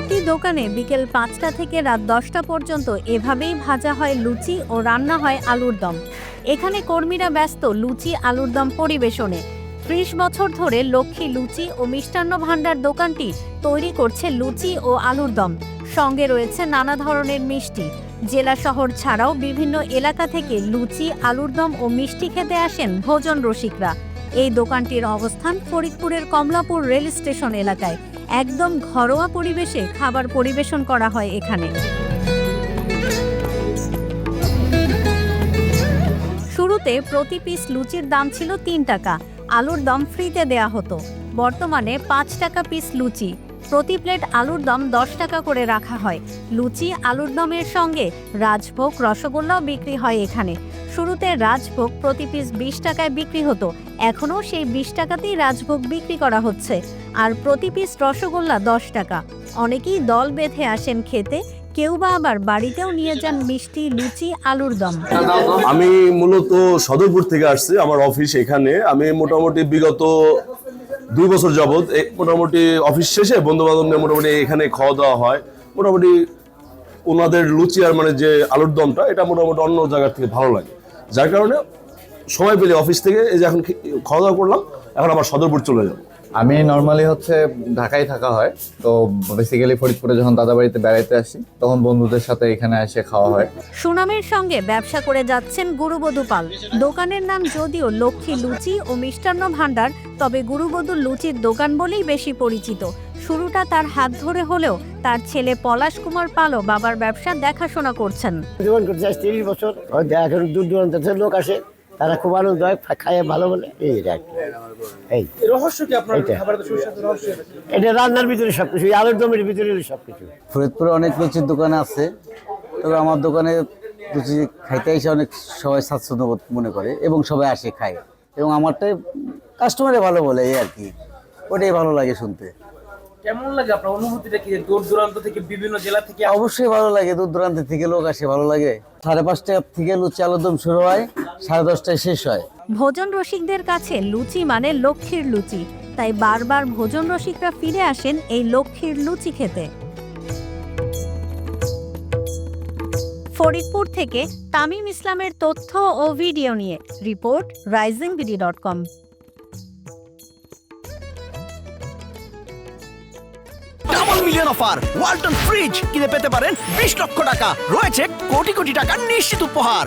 একটি দোকানে বিকেল পাঁচটা থেকে রাত দশটা পর্যন্ত এভাবেই ভাজা হয় লুচি ও রান্না হয় আলুর দম। এখানে কর্মীরা ব্যস্ত লুচি আলুর দম পরিবেশনে। ত্রিশ বছর ধরে লক্ষ্মী লুচি ও মিষ্টান্ন ভাণ্ডার দোকানটি তৈরি করছে লুচি ও আলুর দম। সঙ্গে রয়েছে নানা ধরনের মিষ্টি। জেলা শহর ছাড়াও বিভিন্ন এলাকা থেকে লুচি, আলুর দম ও মিষ্টি খেতে আসেন ভোজন রসিকরা। এই দোকানটির অবস্থান ফরিদপুরের কমলাপুর রেল স্টেশন এলাকায়। একদম ঘরোয়া পরিবেশে খাবার পরিবেশন করা হয় এখানে। শুরুতে প্রতি পিস লুচির দাম ছিল তিন টাকা, আলুর দম ফ্রিতে দেয়া হতো। বর্তমানে পাঁচ টাকা পিস লুচি, প্রতি প্লেট আলুর দম দশ টাকা করে রাখা হয়। লুচি আলুর দমের সঙ্গে রাজভোগ, রসগোল্লাও বিক্রি হয় এখানে। শুরুতে রাজভোগ প্রতি পিস বিশ টাকায় বিক্রি হতো এখনও সেই বিশ টাকাতেই রাজভোগ বিক্রি করা হচ্ছে। আর প্রতি পিস রসগোল্লা দশ টাকা। অনেকেই দল বেঁধে আসেন খেতে, কেউ বা আবার বাড়িতেও নিয়ে যান মিষ্টি, লুচি, আলুর দম। আমি মূলত সদরপুর থেকে আসছি, আমার অফিস এখানে। আমি মোটামুটি বিগত দুই বছর যাবত এ- মোটামুটি অফিস শেষে বন্ধু বান্ধব নিয়ে মোটামুটি এখানে খাওয়া দাওয়া হয়। মোটামুটি ওনাদের লুচি আর মানে যে আলুর দমটা, এটা মোটামুটি অন্য জায়গার থেকে ভালো লাগে। যার কারণে সময় পেলে অফিস থেকে এই যে এখন খাওয়া দাওয়া করলাম এখন আবার সদরপুর চলে যাব। আমি নর্মালি হচ্ছে ঢাকায় থাকা হয় তো বেসিক্যালি ফরিদপুরে যখন দাদা বাড়িতে বেড়াইতে আসি তখন বন্ধুদের সাথে এখানে এসে খাওয়া হয়। সুনামের সঙ্গে ব্যবসা করে যাচ্ছেন গুরুবধূ পাল। দোকানের নাম যদিও লক্ষ্মী লুচি ও মিষ্টান্ন ভাণ্ডার তবে গুরুবধূ লুচির দোকান বলেই বেশি পরিচিত। শুরুটা তার হাত ধরে হলেও তার ছেলে পলাশ কুমার পালও বাবার ব্যবসা দেখাশোনা করছেন। জীবন করতে তিরিশ বছর। এখন দূর দূরান্ত লোক আসে। তারা খুব আনন্দ হয় খায় ভালো বলে। এই এটা এই। রহস্য কি আপনার এটা? রান্নার ভিতরে সবকিছু এই আলুর দমের ভিতরে সবকিছু। ফরিদপুরে অনেক লুচির দোকান আছে তবে আমার দোকানে লুচি খাইতে এসে অনেক সবাই স্বাচ্ছন্দ্যবোধ মনে করে এবং সবাই আসে খায়। এবং আমারটাই কাস্টমারে ভালো বলে এই আর কি। ওটাই ভালো লাগে শুনতে। কেমন লাগে আপনার অনুভূতিটা কি? দূর দূরান্ত থেকে বিভিন্ন জেলা থেকে অবশ্যই ভালো লাগে দূর দূরান্ত থেকে লোক আসে ভালো লাগে। সাড়ে পাঁচটা থেকে লুচি আলুদম শুরু হয় সাড়ে দশটায় শেষ হয়। ভোজন রসিকদের কাছে লুচি মানে লক্ষ্মীর লুচি। তাই বারবার ভোজন রসিকরা ফিরে আসেন এই লক্ষ্মীর লুচি খেতে। ফরিদপুর থেকে তামিম ইসলামের তথ্য ও ভিডিও নিয়ে report Rising BD dot com. Double million offer Walton fridge কিনে পেতে পারেন বিশ লক্ষ টাকা। রয়েছে কোটি কোটি টাকার নিশ্চিত উপহার।